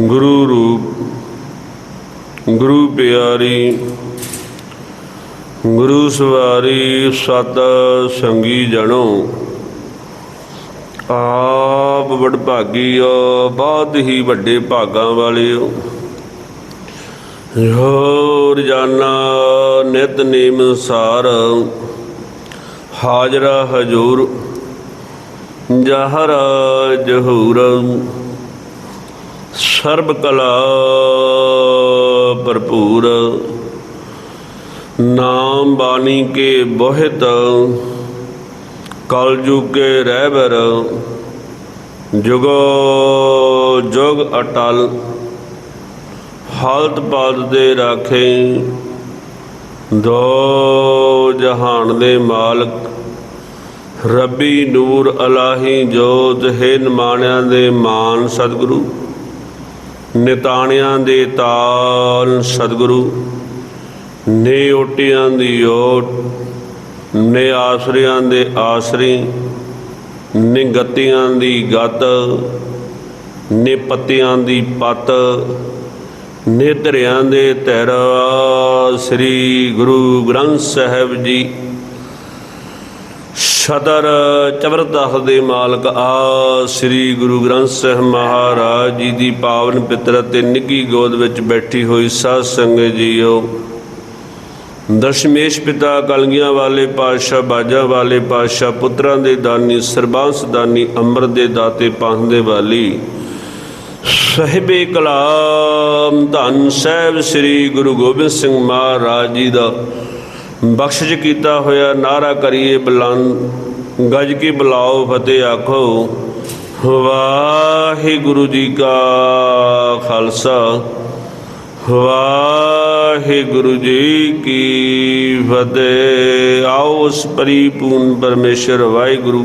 ਗੁਰੂ ਰੂਪ, ਗੁਰੂ ਪਿਆਰੀ, ਗੁਰੂ ਸਵਾਰੀ ਸਤ ਸੰਗੀ ਜਣੋ। ਆਪ ਵਡਭਾਗੀਓ ਬਹੁਤ ਹੀ ਵੱਡੇ ਭਾਗਾਂ ਵਾਲਿਓ। ਹੋਰ ਜਾਨਾ, ਨਿਤ ਨੇਮ ਸਾਰ, ਹਾਜ਼ਰਾ ਹਜੂਰ, ਜਹਰ ਜਹੂਰ। ਸਰਬ ਕਲਾ ਭਰਪੂਰ। ਨਾਮ ਬਾਣੀ ਕੇ ਬੋਹਿਤ, ਕਲ ਜੁਗੇ ਰਹਿਬਰ ਜੁਗੋ ਜੁਗ ਅਟਲ। ਹਾਲਤ ਪਾਦ ਦੇ ਰਾਖੇ, ਦੋ ਜਹਾਨ ਦੇ ਮਾਲਕ। ਰੱਬੀ ਨੂਰ ਅਲਾਹੀ ਜੋਤ, ਹੈ ਨਿਮਾਣਿਆਂ ਦੇ ਮਾਨ ਸਤਿਗੁਰੂ। ਨਿਤਾਣਿਆਂ ਦੇ ਤਾਲ ਸਤਿਗੁਰੂ, ਨੇ ਓਟਿਆਂ ਦੀ ਓਟ, ਨੇ ਆਸਰਿਆਂ ਦੇ ਆਸਰੀ, ਨੇ ਗਤੀਆਂ ਦੀ ਗਤ, ਨੇ ਪੱਤਿਆਂ ਦੀ ਪੱਤ, ਨੇ ਧਰਿਆਂ ਦੇ ਧਰ, ਸ੍ਰੀ ਗੁਰੂ ਗ੍ਰੰਥ ਸਾਹਿਬ ਜੀ। ਸਦਰ ਚਵਰਦਾਸ ਦੇ ਮਾਲਕ ਆ, ਸ੍ਰੀ ਗੁਰੂ ਗ੍ਰੰਥ ਸਾਹਿਬ ਮਹਾਰਾਜ ਜੀ ਦੀ ਪਾਵਨ ਪਿਤਰ ਤੇ ਨਿੱਗੀ ਗੋਦ ਵਿੱਚ ਬੈਠੀ ਹੋਈ ਸਾਧ ਸੰਗਤ ਜੀਓ। ਦਸ਼ਮੇਸ਼ ਪਿਤਾ ਕਲਗੀਆਂ ਵਾਲੇ ਪਾਤਸ਼ਾਹ, ਬਾਜਾ ਵਾਲੇ ਪਾਤਸ਼ਾਹ, ਪੁੱਤਰਾਂ ਦੇ ਦਾਨੀ, ਸਰਬਾਂਸ ਦਾਨੀ, ਅੰਮ੍ਰਿਤ ਦੇ ਦਾਤੇ ਪਾਹੁੰਦੇ ਦੇ ਵਾਲੀ ਸਹਿਬੇ ਕਲਾਮ ਧੰਨ ਸਾਹਿਬ ਸ੍ਰੀ ਗੁਰੂ ਗੋਬਿੰਦ ਸਿੰਘ ਮਹਾਰਾਜ ਜੀ ਦਾ ਬਖਸ਼ਿਸ਼ ਕੀਤਾ ਹੋਇਆ ਨਾਰਾ ਕਰੀਏ ਬੁਲੰਦ, ਗੱਜ ਕੇ ਬੁਲਾਓ ਫਤਿਹ ਆਖੋ, ਵਾਹਿਗੁਰੂ ਜੀ ਕਾ ਖਾਲਸਾ, ਵਾਹਿਗੁਰੂ ਜੀ ਕੀ ਫਤਿਹ। ਆਓ ਉਸ ਪਰਿਪੂਰਨ ਪਰਮੇਸ਼ਰ ਵਾਹਿਗੁਰੂ,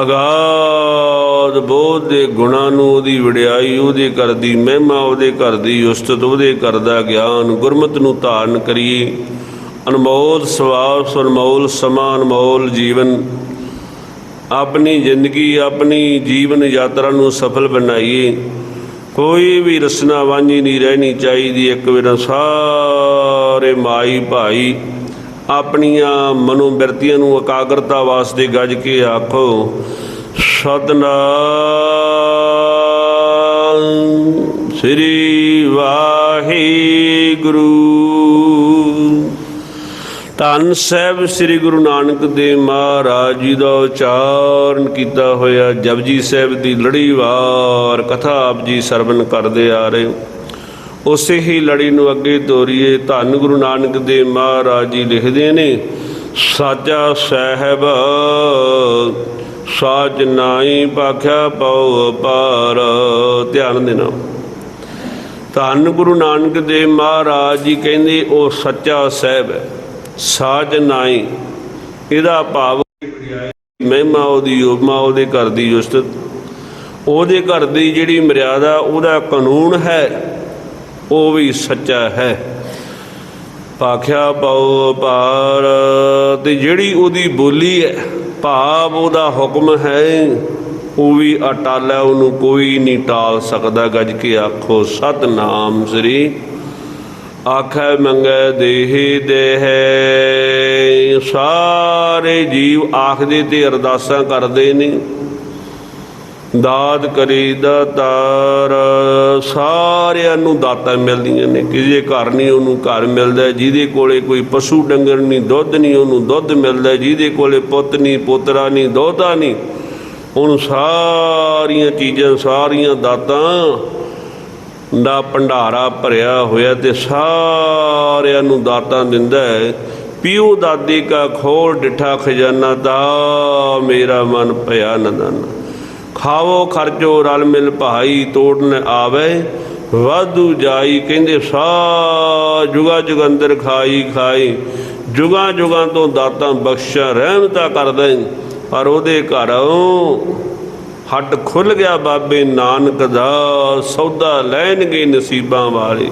ਅਗਾਧ ਬੋਧ ਦੇ ਗੁਣਾਂ ਨੂੰ ਉਹਦੀ ਵਡਿਆਈ, ਉਹਦੇ ਘਰ ਦੀ ਮਹਿਮਾ, ਉਹਦੇ ਘਰ ਦੀ ਉਸਤਤ, ਉਹਦੇ ਘਰ ਦਾ ਗਿਆਨ, ਗੁਰਮਤ ਨੂੰ ਧਾਰਨ ਕਰੀਏ। ਅਨਮੋਲ ਸਵਾਸ ਅਨਮੋਲ ਸਮਾਂ ਅਨਮੋਲ ਜੀਵਨ। ਆਪਣੀ ਜ਼ਿੰਦਗੀ, ਆਪਣੀ ਜੀਵਨ ਯਾਤਰਾ ਨੂੰ ਸਫਲ ਬਣਾਈਏ। ਕੋਈ ਵੀ ਰਸਨਾ ਵਾਂਝੀ ਨਹੀਂ ਰਹਿਣੀ ਚਾਹੀਦੀ। ਇੱਕ ਵੇਰਾ ਸਾਰੇ ਮਾਈ ਭਾਈ ਆਪਣੀਆਂ ਮਨੋਬਿਰਤੀਆਂ ਨੂੰ ਇਕਾਗਰਤਾ ਵਾਸਤੇ ਗੱਜ ਕੇ ਆਖੋ, ਸਤਨਾਮ ਸ੍ਰੀ ਵਾਹਿਗੁਰੂ। ਧੰਨ ਸਾਹਿਬ ਸ੍ਰੀ ਗੁਰੂ ਨਾਨਕ ਦੇਵ ਮਹਾਰਾਜ ਜੀ ਦਾ ਉਚਾਰਨ ਕੀਤਾ ਹੋਇਆ। ਜਪਜੀ ਸਾਹਿਬ ਦੀ ਲੜੀਵਾਰ ਕਥਾ ਆਪ ਜੀ ਸਰਵਨ ਕਰਦੇ ਆ ਰਹੇ ਹੋ। ਉਸੇ ਹੀ ਲੜੀ ਨੂੰ ਅੱਗੇ ਤੋਰੀਏ ਧੰਨ ਗੁਰੂ ਨਾਨਕ ਦੇਵ ਮਹਾਰਾਜ ਜੀ ਲਿਖਦੇ ਨੇ, ਸਾਚਾ ਸਾਹਿਬ, ਸਾਚ ਨਾਈ ਪਾਖਿਆ ਪਉ ਪਾਰ ਧਿਆਨ ਦੇਣਾ। ਧੰਨ ਗੁਰੂ ਨਾਨਕ ਦੇਵ ਮਹਾਰਾਜ ਜੀ ਕਹਿੰਦੇ, ਉਹ ਸੱਚਾ ਸਾਹਿਬ ਹੈ। ਸਾਜ ਨਾਈ, ਇਹਦਾ ਭਾਵ ਮਹਿਮਾ ਉਹਦੀ ਉਪਮਾ ਉਹਦੇ ਘਰ ਦੀ ਉਸਤਤ ਉਹਦੇ ਘਰ ਦੀ ਜਿਹੜੀ ਮਰਿਆਦਾ, ਉਹਦਾ ਕਾਨੂੰਨ ਹੈ, ਉਹ ਵੀ ਸੱਚਾ ਹੈ। ਪਾਖਿਆ ਪਾਉ ਪਾਰ ਤੇ ਜਿਹੜੀ ਉਹਦੀ ਬੋਲੀ ਹੈ, ਭਾਵ ਉਹਦਾ ਹੁਕਮ ਹੈ, ਉਹ ਵੀ ਅਟਲ ਹੈ ਉਹਨੂੰ ਕੋਈ ਨਹੀਂ ਟਾਲ ਸਕਦਾ, ਗੱਜ ਕੇ ਆਖੋ, ਸਤਨਾਮ ਸ੍ਰੀ ਆਖੈ ਮੰਗੈ ਦੇਹੀ ਦੇਹ। ਸਾਰੇ ਜੀਵ ਆਖਦੇ ਤੇ ਅਰਦਾਸਾਂ ਕਰਦੇ ਨੇ। ਦਾਤ ਕਰੀ ਦਾਤਾਰ। ਸਾਰਿਆਂ ਨੂੰ ਦਾਤਾਂ ਮਿਲਦੀਆਂ ਨੇ। ਕਿਸੇ ਘਰ ਨਹੀਂ ਉਹਨੂੰ ਘਰ ਮਿਲਦਾ। ਜਿਹਦੇ ਕੋਲੇ ਕੋਈ ਪਸ਼ੂ ਡੰਗਰ ਨਹੀਂ, ਦੁੱਧ ਨਹੀਂ, ਉਹਨੂੰ ਦੁੱਧ ਮਿਲਦਾ। ਜਿਹਦੇ ਕੋਲੇ ਪੁੱਤ ਨਹੀਂ, ਪੋਤਰਾ ਨਹੀਂ, ਦੋਤਾ ਨਹੀਂ। ਉਹਨੂੰ ਸਾਰੀਆਂ ਚੀਜ਼ਾਂ, ਸਾਰੀਆਂ ਦਾਤਾਂ ਦਾ ਭੰਡਾਰਾ ਭਰਿਆ ਹੋਇਆ ਤੇ ਸਾਰਿਆਂ ਨੂੰ ਦਾਤਾਂ ਦਿੰਦਾ ਹੈ। ਪਿਓ ਦਾਦੀ ਕਾ ਖੋਲ ਡਿਠਾ ਖਜ਼ਾਨਾ ਦਾ, ਮੇਰਾ ਮਨ ਭਇਆ ਨਦਨ ਖਾਵੋ ਖਰਚੋ ਰਲ ਮਿਲ ਭਾਈ ਤੋੜਨ ਆਵੇ। ਵਾਧੂ ਜਾਈ ਕਹਿੰਦੇ ਸਾ ਜੁਗਾ ਜੁਗੰਦਰ ਖਾਈ ਖਾਈ। ਜੁਗਾ ਜੁਗਾਂ ਤੋਂ ਦਾਤਾਂ ਬਖਸ਼ਾ ਰਹਿਮਤਾ ਕਰਦਾ ਪਰ ਉਹਦੇ ਘਰੋਂ ਹੱਟ ਖੁੱਲ ਗਿਆ ਬਾਬੇ ਨਾਨਕ ਦਾ ਸੌਦਾ ਲੈਣਗੇ ਨਸੀਬਾਂ ਵਾਲੇ।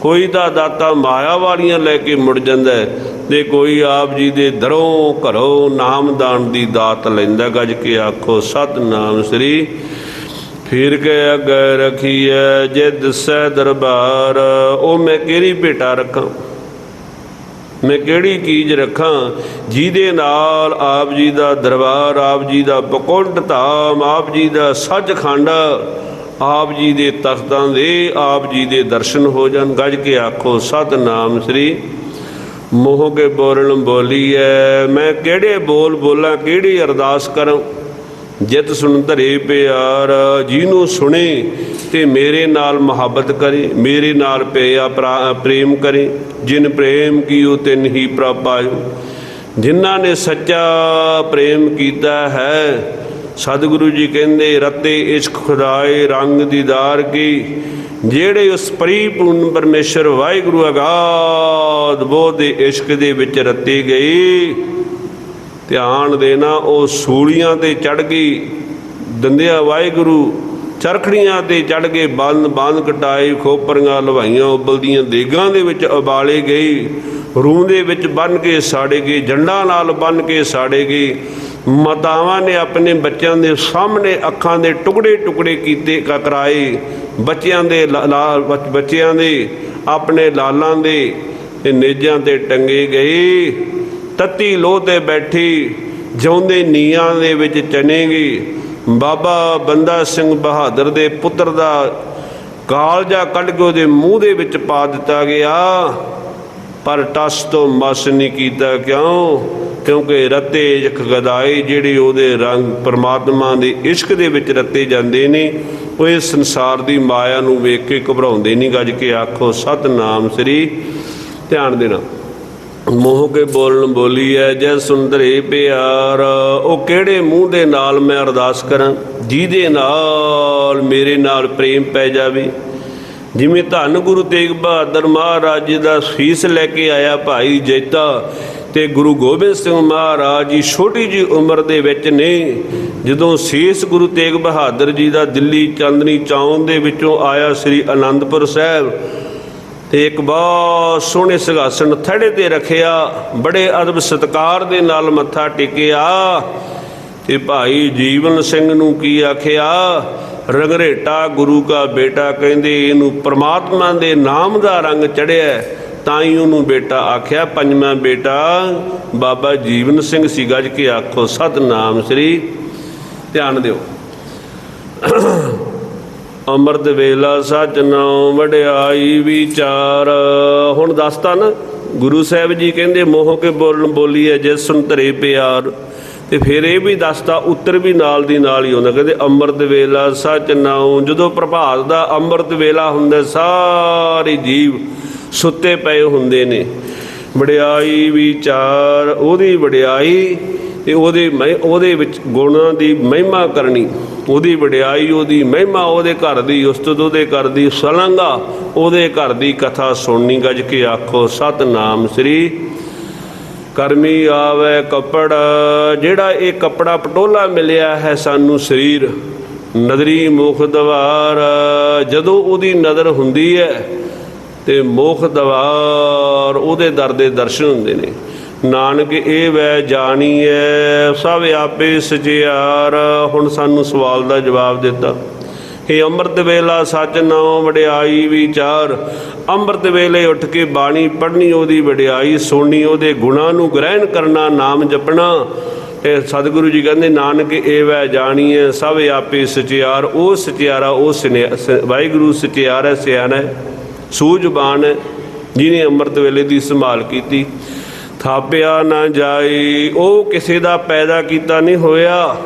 ਕੋਈ ਤਾਂ ਦਾਤਾ ਮਾਇਆ ਵਾਲੀਆਂ ਲੈ ਕੇ ਮੁੜ ਜਾਂਦਾ ਹੈ, ਤੇ ਕੋਈ ਆਪ ਜੀ ਦੇ ਦਰੋਂ ਘਰੋਂ ਨਾਮਦਾਨ ਦੀ ਦਾਤ ਲੈਂਦਾ ਗੱਜ ਕੇ ਆਖੋ ਸਤਨਾਮ ਸ੍ਰੀ ਫਿਰ ਕੇ ਅਗੈ ਰਖੀਐ ਜੇ ਦਿਸੈ ਦਰਬਾਰ ਉਹ ਮੈਂ ਕਿਹੜੀ ਭੇਟਾ ਰੱਖਾਂ? ਮੈਂ ਕਿਹੜੀ ਚੀਜ਼ ਰੱਖਾਂ? ਜਿਹਦੇ ਨਾਲ ਆਪ ਜੀ ਦਾ ਦਰਬਾਰ, ਆਪ ਜੀ ਦਾ ਬਕੁੰਡ ਧਾਮ, ਆਪ ਜੀ ਦਾ ਸੱਚਖੰਡ ਆਪ ਜੀ ਦੇ ਤਖਤਾਂ ਦੇ, ਆਪ ਜੀ ਦੇ ਦਰਸ਼ਨ ਹੋ ਜਾਣ। ਗੱਜ ਕੇ ਆਖੋ, ਸਤਨਾਮ ਸ੍ਰੀ ਮੋਹ ਕੇ ਬੋਲਣ ਬੋਲੀ ਬੋਲੀਐ। ਮੈਂ ਕਿਹੜੇ ਬੋਲ ਬੋਲਾਂ, ਕਿਹੜੀ ਅਰਦਾਸ ਕਰਾਂ? ਜਿਤ ਸੁਣ ਧਰੇ ਪਿਆਰ, ਜਿਹਨੂੰ ਸੁਣੇ ਤੇ ਮੇਰੇ ਨਾਲ ਮੁਹੱਬਤ ਕਰੇ, ਮੇਰੇ ਨਾਲ ਪਿਆ ਪ੍ਰਾ- ਪ੍ਰੇਮ ਕਰੇ, ਜਿਨ ਪ੍ਰੇਮ ਕੀਓ ਤਿਨ ਹੀ ਪ੍ਰਭ ਪਾਇਓ ਜਿਨ੍ਹਾਂ ਨੇ ਸੱਚਾ ਪ੍ਰੇਮ ਕੀਤਾ ਹੈ, ਸਤਿਗੁਰੂ ਜੀ ਕਹਿੰਦੇ, ਰਤੇ ਇਸ਼ਕ ਖੁਦਾਏ ਰੰਗ ਦੀਦਾਰ ਕੀ। ਜਿਹੜੇ ਉਸ ਪਰਿਪੂਰਨ ਪਰਮੇਸ਼ਰ ਵਾਹਿਗੁਰੂ ਅਗਾਧ ਬੋਧ ਇਸ਼ਕ ਦੇ ਵਿੱਚ ਰਤੇ ਗਏ ਧਿਆਨ ਦੇਣਾ, ਉਹ ਸੂਲੀਆਂ ਤੇ ਚੜ ਗਈ ਦੰਦਿਆ ਵਾਹਿਗੁਰੂ, ਚਰਖੜੀਆਂ ਤੇ ਚੜ ਕੇ ਬੰਦ ਬੰਦ ਕਟਾਏ, ਖੋਪਰੀਆਂ ਲਵਾਈਆਂ ਉਬਲਦੀਆਂ ਦੇਗਾਂ ਦੇ ਵਿੱਚ ਉਬਾਲੇ ਗਈ ਰੂਹ ਦੇ ਵਿੱਚ ਬੰਨ ਕੇ ਸਾੜੇ ਗਏ, ਜੰਡਾਂ ਨਾਲ ਬੰਨ ਕੇ ਸਾੜੇ ਗਏ। ਮਾਤਾਵਾਂ ਨੇ ਆਪਣੇ ਬੱਚਿਆਂ ਦੇ ਸਾਹਮਣੇ ਅੱਖਾਂ ਦੇ ਟੁਕੜੇ ਟੁਕੜੇ ਕੀਤੇ ਕਕਰਾਏ ਬੱਚਿਆਂ ਦੇ ਲਾ- ਲਾ- ਬੱਚਿਆਂ ਦੇ, ਆਪਣੇ ਲਾਲਾਂ ਦੇ ਨੇਜਾਂ ਤੇ ਟੰਗੇ ਗਏ। ਤੱਤੀ ਲੋਹ ਤੇ ਬੈਠੀ, ਜਿਉਂਦੇ ਨੀਆਂ ਦੇ ਵਿੱਚ ਚਨੇਗੀ ਬਾਬਾ ਬੰਦਾ ਸਿੰਘ ਬਹਾਦਰ ਦੇ ਪੁੱਤਰ ਦਾ ਕਾਲਜਾ ਕੱਢ ਕੇ ਉਹਦੇ ਮੂੰਹ ਦੇ ਵਿੱਚ ਪਾ ਦਿੱਤਾ ਗਿਆ। ਪਰ ਟਸ ਤੋਂ ਮਸ ਨਹੀਂ ਕੀਤਾ ਕਿਉਂ? ਕਿਉਂਕਿ ਰਤੇ ਇਸ਼ਕ ਗਦਾਈ ਜਿਹੜੀ ਉਹਦੇ ਰੰਗ ਪਰਮਾਤਮਾ ਦੇ ਇਸ਼ਕ ਦੇ ਵਿੱਚ ਰਤੇ ਜਾਂਦੇ ਨੇ, ਉਹ ਇਸ ਸੰਸਾਰ ਦੀ ਮਾਇਆ ਨੂੰ ਵੇਖ ਕੇ ਘਬਰਾਉਂਦੇ ਨਹੀਂ। ਗੱਜ ਕੇ ਆਖੋ, ਸਤਨਾਮ ਸ੍ਰੀ ਧਿਆਨ ਦੇਣਾ। ਮੋਹ ਕੇ ਬੋਲਣ ਬੋਲੀ ਐ, ਜੈ ਸੁੰਦਰੇ ਪਿਆਰ। ਉਹ ਕਿਹੜੇ ਮੂੰਹ ਦੇ ਨਾਲ ਮੈਂ ਅਰਦਾਸ ਕਰਾਂ? ਜਿਹਦੇ ਨਾਲ ਮੇਰੇ ਨਾਲ ਪ੍ਰੇਮ ਪੈ ਜਾਵੇ। ਜਿਵੇਂ ਧੰਨ ਗੁਰੂ ਤੇਗ ਬਹਾਦਰ ਮਹਾਰਾਜ ਜੀ ਦਾ ਸੀਸ ਲੈ ਕੇ ਆਇਆ ਭਾਈ ਜੈਤਾ, ਤੇ ਗੁਰੂ ਗੋਬਿੰਦ ਸਿੰਘ ਮਹਾਰਾਜ ਜੀ ਛੋਟੀ ਜੀ ਉਮਰ ਦੇ ਵਿੱਚ ਨੇ, ਜਦੋਂ ਸੀਸ ਗੁਰੂ ਤੇਗ ਬਹਾਦਰ ਜੀ ਦਾ ਦਿੱਲੀ ਚਾਂਦਨੀ ਚੌਂਕ ਦੇ ਵਿੱਚੋਂ ਆਇਆ ਸ੍ਰੀ ਅਨੰਦਪੁਰ ਸਾਹਿਬ ਤੇ ਇੱਕ ਬਹੁਤ ਸੋਹਣੇ ਸਿੰਘਾਸਣ ਥੜੇ ਤੇ ਰੱਖਿਆ, ਬੜੇ ਅਦਬ ਸਤਕਾਰ ਦੇ ਨਾਲ ਮੱਥਾ ਟੇਕਿਆ। ਤੇ ਭਾਈ ਜੀਵਨ ਸਿੰਘ ਨੂੰ ਕੀ ਆਖਿਆ? ਰੰਗਰੇਟਾ ਗੁਰੂ ਕਾ ਬੇਟਾ ਕਹਿੰਦੇ, ਇਹਨੂੰ ਪ੍ਰਮਾਤਮਾ ਦੇ ਨਾਮ ਦਾ ਰੰਗ ਚੜਿਆ ਤਾਂ ਹੀ ਉਹਨੂੰ ਬੇਟਾ ਆਖਿਆ, ਪੰਜਵਾਂ ਬੇਟਾ, ਬਾਬਾ ਜੀਵਨ ਸਿੰਘ ਸੀ ਗੱਜ ਕੇ ਆਖੋ ਸਤਨਾਮ ਸ੍ਰੀ। ਧਿਆਨ ਦਿਓ। ਅੰਮ੍ਰਿਤ ਵੇਲਾ ਸਚ ਨਾਮ ਵਡਿਆਈ ਵਿਚਾਰ। ਹੁਣ ਦੱਸਤਾ ਨਾ, ਗੁਰੂ ਸਾਹਿਬ ਜੀ ਕਹਿੰਦੇ, ਮੋਹ ਕੇ ਬੋਲਣ ਬੋਲੀ ਹੈ ਜਿਸ ਸੁਣ ਧਰੇ ਪਿਆਰ। ਤੇ ਫਿਰ ਇਹ ਵੀ ਦੱਸਤਾ, ਉੱਤਰ ਵੀ ਨਾਲ ਦੀ ਨਾਲ ਹੀ ਹੁੰਦਾ, ਕਹਿੰਦੇ ਅੰਮ੍ਰਿਤ ਵੇਲਾ ਸਚ ਨਾਮ ਜਦੋਂ ਪ੍ਰਭਾਤ ਦਾ ਅੰਮ੍ਰਿਤ ਵੇਲਾ ਹੁੰਦਾ, ਸਾਰੇ ਜੀਵ ਸੁੱਤੇ ਪਏ ਹੁੰਦੇ ਨੇ। ਵਡਿਆਈ ਵਿਚਾਰ, ਉਹਦੀ ਵਡਿਆਈ ਤੇ ਉਹਦੇ ਮਹਿ, ਉਹਦੇ ਵਿੱਚ ਗੁਣਾਂ ਦੀ ਮਹਿਮਾ ਕਰਨੀ। ਉਹਦੀ ਵਡਿਆਈ, ਉਹਦੀ ਮਹਿਮਾ, ਉਹਦੇ ਘਰ ਦੀ ਉਸਤਤ, ਉਹਦੇ ਘਰ ਦੀ ਸਲੰਗਾ, ਉਹਦੇ ਘਰ ਦੀ ਕਥਾ ਸੁਣਨੀ ਗੱਜ ਕੇ ਆਖੋ, ਸਤਨਾਮ ਸ੍ਰੀ ਕਰਮੀ ਆਵੇ ਕੱਪੜ। ਜਿਹੜਾ ਇਹ ਕੱਪੜਾ ਪਟੋਲਾ ਮਿਲਿਆ ਹੈ ਸਾਨੂੰ ਸਰੀਰ, ਨਦਰੀ ਮੁਖ ਦਵਾਰ। ਜਦੋਂ ਉਹਦੀ ਨਜ਼ਰ ਹੁੰਦੀ ਹੈ ਤੇ ਮੁਖ ਦਵਾਰ, ਉਹਦੇ ਦਰ ਦੇ ਦਰਸ਼ਨ ਹੁੰਦੇ ਨੇ। ਨਾਨਕ ਇਹ ਵੈ ਜਾਣੀਐ, ਸਭ ਆਪੇ ਸਚਿਆਰ। ਹੁਣ ਸਾਨੂੰ ਸਵਾਲ ਦਾ ਜਵਾਬ ਦਿੱਤਾ ਇਹ ਅੰਮ੍ਰਿਤ ਵੇਲਾ, ਸੱਚ ਨਾਮ ਵਡਿਆਈ ਵਿਚਾਰ। ਅੰਮ੍ਰਿਤ ਵੇਲੇ ਉੱਠ ਕੇ ਬਾਣੀ ਪੜ੍ਹਨੀ, ਉਹਦੀ ਵਡਿਆਈ ਸੁਣਨੀ, ਉਹਦੇ ਗੁਣਾਂ ਨੂੰ ਗ੍ਰਹਿਣ ਕਰਨਾ, ਨਾਮ ਜਪਣਾ। ਇਹ ਸਤਿਗੁਰੂ ਜੀ ਕਹਿੰਦੇ, ਨਾਨਕ ਇਹ ਵੈ ਜਾਣੀਐ, ਸਭ ਆਪੇ ਸਚਿਆਰ। ਉਹ ਸਚਿਆਰਾ, ਉਹ ਸਿਨਿਆ- ਸ- ਵਾਹਿਗੁਰੂ ਸਚਿਆਰ ਹੈ ਸਿਆਣਾ ਹੈ ਸੂਝਵਾਨ ਹੈ, ਜਿਹਨੇ ਅੰਮ੍ਰਿਤ ਵੇਲੇ ਦੀ ਸੰਭਾਲ ਕੀਤੀ। ਥਾਪਿਆ ਨਾ ਜਾਏ ਉਹ ਕਿਸੇ ਦਾ ਪੈਦਾ ਕੀਤਾ ਨਹੀਂ ਹੋਇਆ।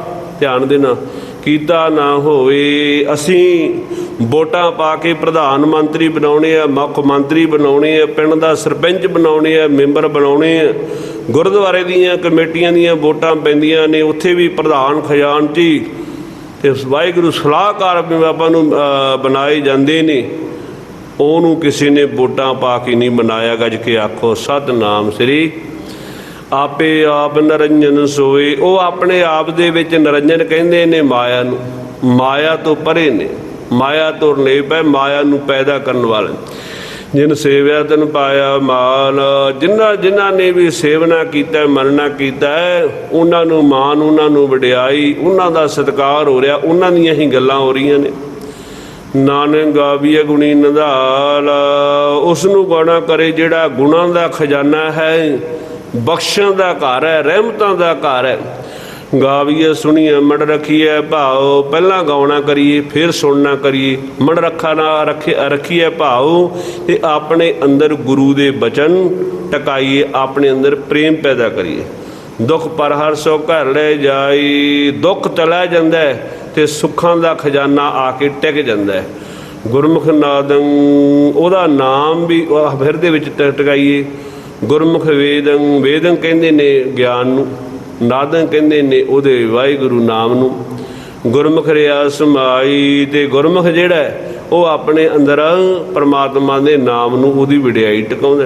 ਧਿਆਨ ਦੇਣਾ, ਕੀਤਾ ਨਾ ਹੋਵੇ। ਅਸੀਂ ਵੋਟਾਂ ਪਾ ਕੇ ਪ੍ਰਧਾਨ ਮੰਤਰੀ ਬਣਾਉਣੇ ਆ, ਮੁੱਖ ਮੰਤਰੀ ਬਣਾਉਣੇ ਆ, ਪਿੰਡ ਦਾ ਸਰਪੰਚ ਬਣਾਉਣੇ ਆ, ਮੈਂਬਰ ਬਣਾਉਣੇ ਆ। ਗੁਰਦੁਆਰੇ ਦੀਆਂ ਕਮੇਟੀਆਂ ਦੀਆਂ ਵੋਟਾਂ ਪੈਂਦੀਆਂ ਨੇ, ਉੱਥੇ ਵੀ ਪ੍ਰਧਾਨ ਖਜ਼ਾਨਚੀ ਤੇ ਵਾਹਿਗੁਰੂ ਸਲਾਹਕਾਰ ਵੀ ਆਪਾਂ ਨੂੰ ਬਣਾਏ ਜਾਂਦੇ ਨੇ। ਉਹਨੂੰ ਕਿਸੇ ਨੇ ਵੋਟਾਂ ਪਾ ਕੇ ਨਹੀਂ ਬਣਾਇਆ ਗੱਜ ਕੇ ਆਖੋ, ਸਤਨਾਮ ਸ੍ਰੀ ਆਪੇ ਆਪ ਨਰੰਜਨ ਸੋਏ। ਉਹ ਆਪਣੇ ਆਪ ਦੇ ਵਿੱਚ ਨਰੰਜਨ ਕਹਿੰਦੇ ਨੇ ਮਾਇਆ ਨੂੰ। ਮਾਇਆ ਤੋਂ ਪਰੇ ਨੇ। ਮਾਇਆ ਤੋਂ ਨਹੀਂ ਪਏ ਮਾਇਆ ਨੂੰ ਪੈਦਾ ਕਰਨ ਵਾਲੇ। ਜਿਨ ਸੇਵਿਆ ਤਨ ਪਾਇਆ ਮਾਲ। ਜਿਨ੍ਹਾਂ ਜਿਨ੍ਹਾਂ ਨੇ ਵੀ ਸੇਵਨਾ ਕੀਤਾ ਮੰਨਣਾ ਕੀਤਾ ਉਹਨਾਂ ਨੂੰ ਮਾਨ ਉਹਨਾਂ ਨੂੰ ਵਡਿਆਈ, ਉਹਨਾਂ ਦਾ ਸਤਿਕਾਰ ਹੋ ਰਿਹਾ, ਉਹਨਾਂ ਦੀਆਂ ਹੀ ਗੱਲਾਂ ਹੋ ਰਹੀਆਂ ਨੇ। ਨਾਨਕ ਗਾਵੀਏ ਗੁਣੀ ਨਧਾਲ ਉਸ ਨੂੰ ਗਾਣਾ ਕਰੇ ਜਿਹੜਾ ਗੁਣਾਂ ਦਾ ਖਜ਼ਾਨਾ ਹੈ, ਬਖਸ਼ਾਂ ਦਾ ਘਰ ਹੈ, ਰਹਿਮਤਾਂ ਦਾ ਘਰ ਹੈ। ਗਾਵੀਏ ਸੁਣੀਏ ਮੜ ਰਖੀਏ ਭਾਉ, ਪਹਿਲਾਂ ਗਾਉਣਾ ਕਰੀਏ, ਫਿਰ ਸੁਣਨਾ ਕਰੀਏ। ਮੜ ਰੱਖਾ ਨਾ ਰੱਖੇ ਰੱਖੀਏ ਭਾਉ, ਤੇ ਆਪਣੇ ਅੰਦਰ ਗੁਰੂ ਦੇ ਬਚਨ ਟਕਾਈਏ, ਆਪਣੇ ਅੰਦਰ ਪ੍ਰੇਮ ਪੈਦਾ ਕਰੀਏ। ਦੁੱਖ ਪਰ ਹਰ ਸੋ ਘਰ ਲੈ ਜਾਈ, ਦੁੱਖ ਚਲਾ ਜਾਂਦਾ ਹੈ। ਤੇ ਸੁੱਖਾਂ ਦਾ ਖਜ਼ਾਨਾ ਆ ਕੇ ਟਿਕ ਜਾਂਦਾ ਹੈ। ਗੁਰਮੁਖ ਨਾਦੰ, ਉਹਦਾ ਨਾਮ ਵੀ ਉਹ ਹਿਰਦੇ ਵਿੱਚ ਟ- ਟਿਕਾਈਏ। ਗੁਰਮੁਖ ਵੇਦੰ ਵੇਦੰ ਕਹਿੰਦੇ ਨੇ ਗਿਆਨ ਨੂੰ, ਨਾਦੰ ਕਹਿੰਦੇ ਨੇ ਉਹਦੇ ਵਾਹਿਗੁਰੂ ਨਾਮ ਨੂੰ। ਗੁਰਮੁਖ ਰਿਆ ਸਮਾਈ ਤੇ ਗੁਰਮੁਖ ਜਿਹੜਾ ਉਹ ਆਪਣੇ ਅੰਦਰ ਪਰਮਾਤਮਾ ਦੇ ਨਾਮ ਨੂੰ ਉਹਦੀ ਵਿੜਾਈ ਟਿਕਾਉਂਦਾ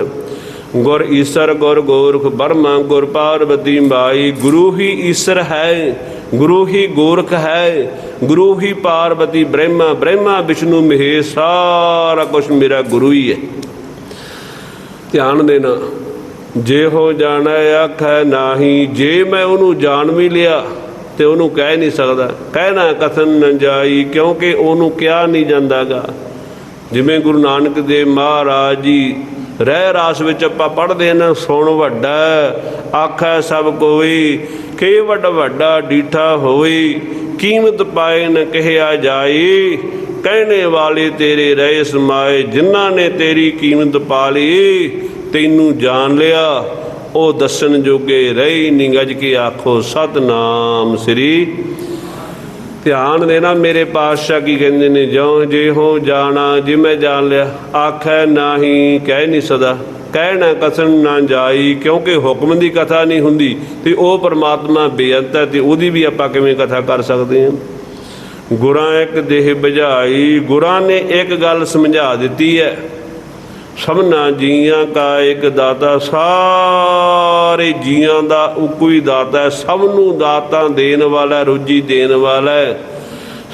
ਗੁਰ ਈਸਰ, ਗੁਰ ਗੋਰਖ ਬਰਮਾ ਗੁਰ ਪਾਰਵਤੀ ਮਾਈ, ਗੁਰੂ ਹੀ ਈਸਰ ਹੈ। ਗੁਰੂ ਹੀ ਗੋਰਖ ਹੈ, ਗੁਰੂ ਹੀ ਪਾਰਵਤੀ ਬ੍ਰਹਮਾ ਬ੍ਰਹਮਾ ਵਿਸ਼ਨੂੰ ਮਹੇਸ਼ ਸਾਰਾ ਕੁਝ ਮੇਰਾ ਗੁਰੂ ਹੀ ਹੈ। ਧਿਆਨ ਦੇਣਾ, ਜੇ ਹੋ ਜਾਣਾ ਆਖੈ ਨਾਹੀ, ਜੇ ਮੈਂ ਉਹਨੂੰ ਜਾਣ ਵੀ ਲਿਆ ਤੇ ਉਹਨੂੰ ਕਹਿ ਨਹੀਂ ਸਕਦਾ ਕਹਿਣਾ ਕਥਨ ਨ ਜਾਈ, ਕਿਉਂਕਿ ਉਹਨੂੰ ਕਿਹਾ ਨਹੀਂ ਜਾਂਦਾਗਾ। ਜਿਵੇਂ ਗੁਰੂ ਨਾਨਕ ਦੇਵ ਮਹਾਰਾਜ ਜੀ, ਰਹਿ ਰਾਸ ਵਿੱਚ ਆਪਾਂ ਪੜ੍ਹਦੇ ਨਾ, ਸੁਣ ਵੱਡਾ ਆਖੈ ਸਭ ਕੋਈ ਕੇ ਵੱਡ ਵੱਡਾ ਡੀਠਾ ਹੋਈ ਕੀਮਤ ਪਾਏ ਨ ਕਹਿਆ ਜਾਈ ਕਹਿਣੇ ਵਾਲੇ ਤੇਰੇ ਰਹਿ ਸਮਾਏ ਜਿਨ੍ਹਾਂ ਨੇ ਤੇਰੀ ਕੀਮਤ ਪਾ ਲਈ, ਤੈਨੂੰ ਜਾਣ ਲਿਆ। ਉਹ ਦੱਸਣ ਜੋਗੇ ਰਹੀ ਨਹੀਂ ਗੱਜ ਕੇ ਆਖੋ, ਸਤਨਾਮ ਸ੍ਰੀ ਧਿਆਨ ਦੇਣਾ ਮੇਰੇ ਪਾਤਸ਼ਾਹ ਕੀ ਕਹਿੰਦੇ ਨੇ, ਜਿਉ ਜੇ ਹੋ ਜਾਣਾ ਜਿਵੇਂ ਜਾਣ ਲਿਆ। ਆਖੈ, ਨਾਹੀ, ਕਹਿ ਨਹੀਂ ਸਦਾ। ਕਹਿਣਾ ਕਸਣ ਨਾ ਜਾਈ, ਕਿਉਂਕਿ ਹੁਕਮ ਦੀ ਕਥਾ ਨਹੀਂ ਹੁੰਦੀ। ਤੇ ਉਹ ਪਰਮਾਤਮਾ ਬੇਅੰਤ ਹੈ ਤੇ ਉਹਦੀ ਵੀ ਆਪਾਂ ਕਿਵੇਂ ਕਥਾ ਕਰ ਸਕਦੇ ਹਾਂ? ਗੁਰਾਂ ਇੱਕ ਦੇਹ ਬੁਝਾਈ, ਗੁਰਾਂ ਨੇ ਇੱਕ ਗੱਲ ਸਮਝਾ ਦਿੱਤੀ ਹੈ। ਸਭਨਾ ਜੀਆਂ ਕਾ ਇੱਕ ਦਾਤਾ, ਸਾਰੇ ਜੀਆਂ ਦਾ ਇੱਕੋ ਹੀ ਦਾਤਾ ਹੈ। ਸਭ ਨੂੰ ਦਾਤਾਂ ਦੇਣ ਵਾਲਾ, ਰੋਜੀ ਦੇਣ ਵਾਲਾ ਹੈ।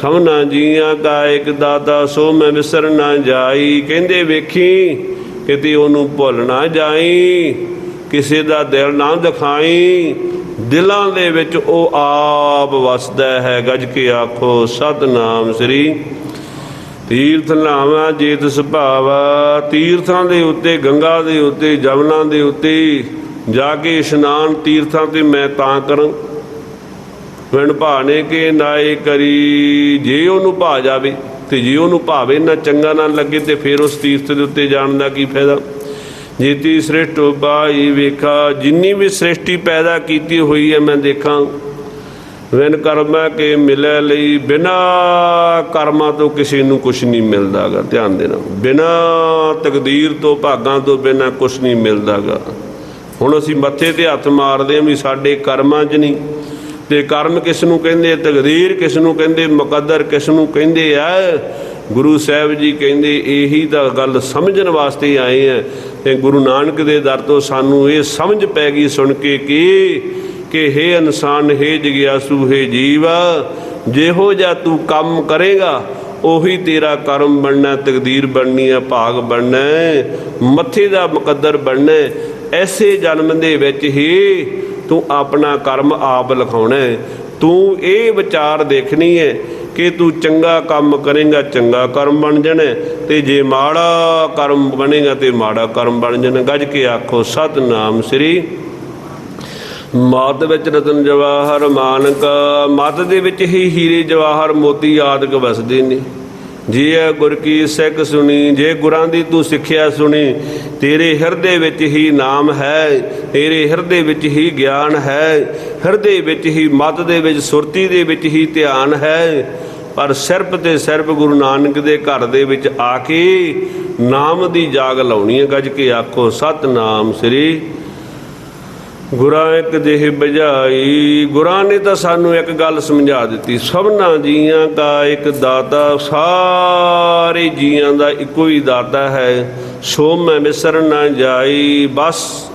ਸਭਨਾ ਜੀਆਂ ਕਾ ਇੱਕ ਦਾਤਾ, ਸੋ ਮੈਂ ਵਿਸਰ ਨਾ ਜਾਈ। ਕਹਿੰਦੇ ਵੇਖੀ ਕਿਤੇ ਉਹਨੂੰ ਭੁੱਲ ਨਾ ਜਾਈ, ਕਿਸੇ ਦਾ ਦਿਲ ਨਾ ਦਿਖਾਈ, ਦਿਲਾਂ ਦੇ ਵਿੱਚ ਉਹ ਆਪ ਵਸਦਾ ਹੈ, ਗੱਜ ਕੇ ਆਖੋ, ਸਤਨਾਮ ਸ੍ਰੀ ਤੀਰਥ ਨਾਵਾ ਜੇਤ ਸੁਭਾਵਾ, ਤੀਰਥਾਂ ਦੇ ਉੱਤੇ, ਗੰਗਾ ਦੇ ਉੱਤੇ, ਜਮਨਾ ਦੇ ਉੱਤੇ ਜਾ ਕੇ ਇਸ਼ਨਾਨ ਤੀਰਥਾਂ ਤੇ ਮੈਂ ਤਾਂ ਕਰਾਂ। ਵਿਣ ਭਾਣੇ ਕੇ ਨਾਏ ਕਰੀ, ਜੇ ਉਹਨੂੰ ਭਾ ਜਾਵੇ। ਤੇ ਜੇ ਉਹਨੂੰ ਭਾਵੇ ਨਾ ਚੰਗਾ ਨਾ ਲੱਗੇ ਤੇ ਫਿਰ ਉਸ ਤੀਰਥ ਦੇ ਉੱਤੇ ਜਾਣ ਦਾ ਕੀ ਫਾਇਦਾ? ਜੀਤੀ ਸ੍ਰਿਸ਼ਟ ਬਾਈ ਵੇਖਾ, ਜਿੰਨੀ ਵੀ ਸ੍ਰਿਸ਼ਟੀ ਪੈਦਾ ਕੀਤੀ ਹੋਈ ਹੈ ਮੈਂ ਦੇਖਾਂ। ਵਿਨ ਕਰਮਾ ਕੇ ਮਿਲੇ ਲਈ, ਬਿਨਾ ਕਰਮਾਂ ਤੋਂ ਕਿਸੇ ਨੂੰ ਕੁਝ ਨਹੀਂ ਮਿਲਦਾਗਾ, ਧਿਆਨ ਦੇਣਾ। ਬਿਨਾ ਤਕਦੀਰ ਤੋਂ, ਭਾਗਾਂ ਤੋਂ ਬਿਨਾ ਕੁਝ ਨਹੀਂ ਮਿਲਦਾਗਾ। ਹੁਣ ਅਸੀਂ ਮੱਥੇ ਤੇ ਹੱਥ ਮਾਰਦੇ ਹਾਂ ਵੀ ਸਾਡੇ ਕਰਮਾਂ 'ਚ ਨਹੀਂ ਤੇ ਕਰਮ ਕਿਸ ਨੂੰ ਕਹਿੰਦੇ ਤਕਦੀਰ ਕਿਸ ਨੂੰ ਕਹਿੰਦੇ ਮੁਕੱਦਰ ਕਿਸ ਨੂੰ ਕਹਿੰਦੇ ਆ? ਗੁਰੂ ਸਾਹਿਬ ਜੀ ਕਹਿੰਦੇ ਇਹੀ ਤਾਂ ਗੱਲ ਸਮਝਣ ਵਾਸਤੇ ਆਏ ਆ। ਤੇ ਗੁਰੂ ਨਾਨਕ ਦੇ ਦਰ ਤੋਂ ਸਾਨੂੰ ਇਹ ਸਮਝ ਪੈ ਗਈ ਸੁਣ ਕੇ ਕਿ ਕਿ ਹੇ ਇਨਸਾਨ, ਹੇ ਜਗਿਆਸੂ, ਹੇ ਜੀਵ, ਜਿਹੋ ਜਿਹਾ ਤੂੰ ਕੰਮ ਕਰੇਗਾ, ਉਹੀ ਤੇਰਾ ਕਰਮ ਬਣਨਾ, ਤਕਦੀਰ ਬਣਨੀ ਹੈ ਭਾਗ ਬਣਨਾ ਮੱਥੇ ਦਾ ਮੁਕੱਦਰ ਬਣਨਾ ਹੈ। ਐਸੇ ਜਨਮ ਦੇ ਵਿੱਚ ਹੀ ਤੂੰ ਆਪਣਾ ਕਰਮ ਆਪ ਲਿਖਾਉਣਾ ਹੈ। ਤੂੰ ਇਹ ਵਿਚਾਰ ਦੇਖਣੀ ਹੈ ਕਿ ਤੂੰ ਚੰਗਾ ਕੰਮ ਕਰੇਗਾ ਚੰਗਾ ਕਰਮ ਬਣ ਜਾਣਾ ਹੈ, ਤੇ ਜੇ ਮਾੜਾ ਕਰਮ ਬਣੇਗਾ ਤੇ ਮਾੜਾ ਕਰਮ ਬਣ ਜਾਣਾ ਗੱਜ ਕੇ ਆਖੋ ਸਤਨਾਮ ਸ੍ਰੀ ਮਤ ਵਿੱਚ ਰਤਨ ਜਵਾਹਰ ਮਾਨਕ ਮਤ ਦੇ ਵਿੱਚ ਹੀ ਹੀਰੇ ਜਵਾਹਰ ਮੋਤੀ ਆਦਿਕ ਵਸਦੇ ਨੇ। ਜੇ ਇਹ ਗੁਰ ਕੀ ਸਿੱਖ ਸੁਣੀ, ਜੇ ਗੁਰਾਂ ਦੀ ਤੂੰ ਸਿੱਖਿਆ ਸੁਣੀ, ਤੇਰੇ ਹਿਰਦੇ ਵਿੱਚ ਹੀ ਨਾਮ ਹੈ, ਤੇਰੇ ਹਿਰਦੇ ਵਿੱਚ ਹੀ ਗਿਆਨ ਹੈ, ਹਿਰਦੇ ਵਿੱਚ ਹੀ ਮਤ ਦੇ ਵਿੱਚ, ਸੁਰਤੀ ਦੇ ਵਿੱਚ ਹੀ ਧਿਆਨ ਹੈ, ਪਰ ਸਿਰਫ ਤੇ ਸਿਰਫ ਗੁਰੂ ਨਾਨਕ ਦੇ ਘਰ ਦੇ ਵਿੱਚ ਆ ਕੇ ਨਾਮ ਦੀ ਜਾਗ ਲਾਉਣੀ ਹੈ, ਗੱਜ ਕੇ ਆਖੋ, ਸਤਨਾਮ ਸ੍ਰੀ ਗੁਰਾਂ ਇੱਕ ਦੇਹ ਬਜਾਈ ਗੁਰਾਂ ਨੇ ਤਾਂ ਸਾਨੂੰ ਇੱਕ ਗੱਲ ਸਮਝਾ ਦਿੱਤੀ। ਸਭਨਾ ਜੀਆਂ ਦਾ ਇੱਕ ਦਾਤਾ, ਸਾਰੇ ਜੀਆਂ ਦਾ ਇੱਕੋ ਹੀ ਦਾਤਾ ਹੈ। ਸੋ ਮੈਂ ਮਿਸਰ ਨਾ ਜਾਈ, ਬਸ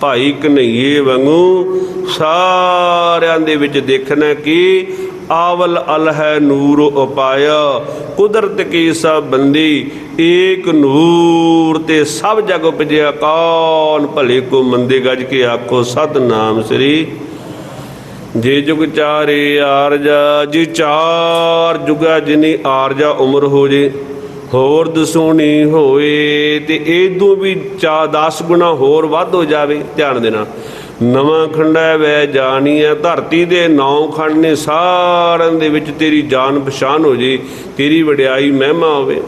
ਭਾਈ ਕਨਈਏ ਵਾਂਗੂ ਸਾਰਿਆਂ ਦੇ ਵਿੱਚ ਦੇਖਣਾ ਕਿ ਆਵਲ ਅਲ ਨੂਰ ਉਪਾਇਆ, ਕੁਦਰਤ ਕੀ ਸਭ ਬੰਦੀ, ਏਕ ਨੂਰ ਤੇ ਸਭ ਜਗ ਉਪਜਿਆ ਕੌਣ ਭਲੇ ਕੋ ਮੰਦੇ ਗਜ ਕੇ ਆਖੋ ਸਤਨਾਮ ਸ੍ਰੀ। ਜੇ ਜੁਗ ਚਾਰੇ ਆਰਜਾ, ਜੀ ਚਾਰ ਜੁਗਾ ਜਿਨੀ ਆਰਜਾ ਉਮਰ ਹੋ ਜੇ, ਹੋਰ ਦਸੂਣੀ ਹੋਏ ਤੇ ਇਦੋਂ ਵੀ ਚਾ 10 ਗੁਣਾ ਹੋਰ ਵੱਧ ਹੋ ਜਾਵੇ ਧਿਆਨ ਦੇਣਾ। ਨਵਾਂ ਖੰਡਾ ਵੈ ਜਾਣੀ ਹੈ। ਧਰਤੀ ਦੇ ਨੌ ਖੰਡ ਨੇ ਸਾਰਿਆਂ ਦੇ ਵਿੱਚ ਤੇਰੀ ਜਾਨ ਪਛਾਣ ਹੋ ਜੇ, ਤੇਰੀ ਵਡਿਆਈ ਮਹਿਮਾ ਹੋਵੇ,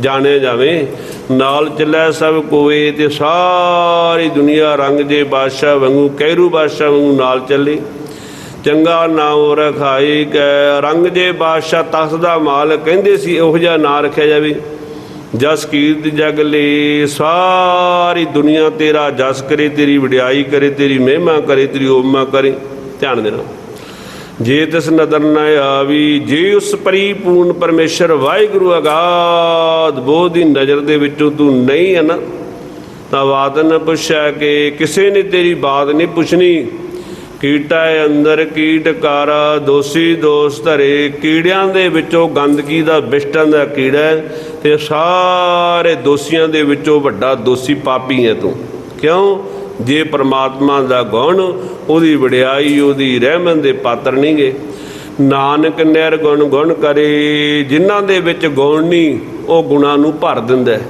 ਜਾਣਿਆ ਜਾਵੇ। ਨਾਲ ਚੱਲੇ ਸਭ ਕੋਏ ਤੇ ਸਾਰੀ ਦੁਨੀਆ ਰੰਗ ਦੇ ਬਾਦਸ਼ਾਹ ਵਾਂਗੂ, ਕਹਿਰੂ ਬਾਦਸ਼ਾਹ ਵਾਂਗੂ ਨਾਲ ਚੱਲੇ। ਚੰਗਾ ਨਾਮ ਰਖਾਈ ਕੈ ਰੰਗ ਜੇ ਬਾਦਸ਼ਾਹ ਤਖਤ ਦਾ ਮਾਲ ਕਹਿੰਦੇ ਸੀ ਉਹੋ ਜਿਹਾ ਨਾਂ ਰੱਖਿਆ ਜਾਵੇ। ਜਸ ਕੀਰਤ ਜਗ ਲੇ, ਸਾਰੀ ਦੁਨੀਆ ਤੇਰਾ ਜਸ ਕਰੇ, ਤੇਰੀ ਵਡਿਆਈ ਕਰੇ, ਤੇਰੀ ਮਹਿਮਾ ਕਰੇ, ਤੇਰੀ ਓਮਾ ਕਰੇ। ਧਿਆਨ ਦੇਣਾ। ਜੇ ਤਿਸ ਨਦਰ ਨ ਆਵੀ, ਜੇ ਉਸ ਪਰਿਪੂਰਨ ਪਰਮੇਸ਼ਰ ਵਾਹਿਗੁਰੂ ਅਗਾਧ ਬੋਧ ਦੀ ਨਜ਼ਰ ਦੇ ਵਿੱਚੋਂ ਤੂੰ ਨਹੀਂ ਹੈ ਨਾ, ਤਾਂ ਬਾਤ ਨ ਪੁੱਛਿਆ ਕਿ ਕਿਸੇ ਨੇ ਤੇਰੀ ਬਾਤ ਨਹੀਂ ਪੁੱਛਣੀ। ਕੀਟਾ ਅੰਦਰ ਕੀਟਕਾਰ ਦੋਸੀ ਦੋਸ ਧਰੇ। ਕੀੜਿਆਂ ਦੇ ਵਿੱਚੋਂ ਗੰਦਗੀ ਦਾ ਬਿਸ਼ਟਾਂ ਦਾ ਕੀੜਾ ਹੈ ਤੇ ਸਾਰੇ ਦੋਸ਼ੀਆਂ ਦੇ ਵਿੱਚੋਂ ਵੱਡਾ ਦੋਸ਼ੀ ਪਾਪੀ ਹੈ ਤੂੰ। ਕਿਉਂ? ਜੇ ਪ੍ਰਮਾਤਮਾ ਦਾ ਗੁਣ, ਉਹਦੀ ਵਡਿਆਈ, ਉਹਦੀ ਰਹਿਮਤ ਦੇ ਪਾਤਰ ਨਹੀਂਗੇ ਨਾਨਕ ਨਿਰਗੁਣ ਗੁਣ ਕਰੇ, ਜਿਨ੍ਹਾਂ ਦੇ ਵਿੱਚ ਗੁਣ ਨਹੀਂ, ਉਹ ਗੁਣਾਂ ਨੂੰ ਭਰ ਦਿੰਦਾ ਹੈ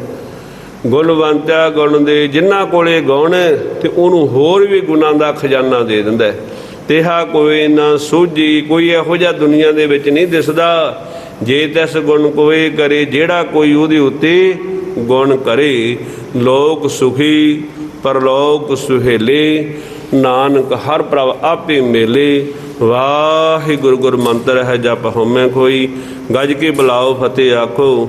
ਗੁਣਵੰਤਿਆ ਗੁਣ ਦੇ, ਜਿਨ੍ਹਾਂ ਕੋਲੇ ਗੁਣ ਹੈ ਤੇ ਉਹਨੂੰ ਹੋਰ ਵੀ ਗੁਣਾਂ ਦਾ ਖਜ਼ਾਨਾ ਦੇ ਦਿੰਦਾ ਹੈ। ਤੇਹਾ ਕੋਈ ਨਾ ਸੂਝੀ, ਕੋਈ ਇਹੋ ਜਿਹਾ ਦੁਨੀਆ ਦੇ ਵਿੱਚ ਨਹੀਂ ਦਿਸਦਾ। ਜੇ ਤਿਸ ਗੁਣ ਕੋਈ ਕਰੇ, ਜਿਹੜਾ ਕੋਈ ਉਹਦੇ ਉੱਤੇ ਗੁਣ ਕਰੇ। ਲੋਕ ਸੁਖੀ, ਪਰਲੋਕ ਸੁਹੇਲੇ, ਨਾਨਕ ਹਰ ਪ੍ਰਭ ਆਪੇ ਮੇਲੇ। ਵਾਹਿਗੁਰੂ ਗੁਰ ਮੰਤਰ ਹੈ, ਜਪ ਹਉਮੈ ਕੋਈ ਗੱਜ ਕੇ ਬੁਲਾਓ, ਫਤਿਹ ਆਖੋ।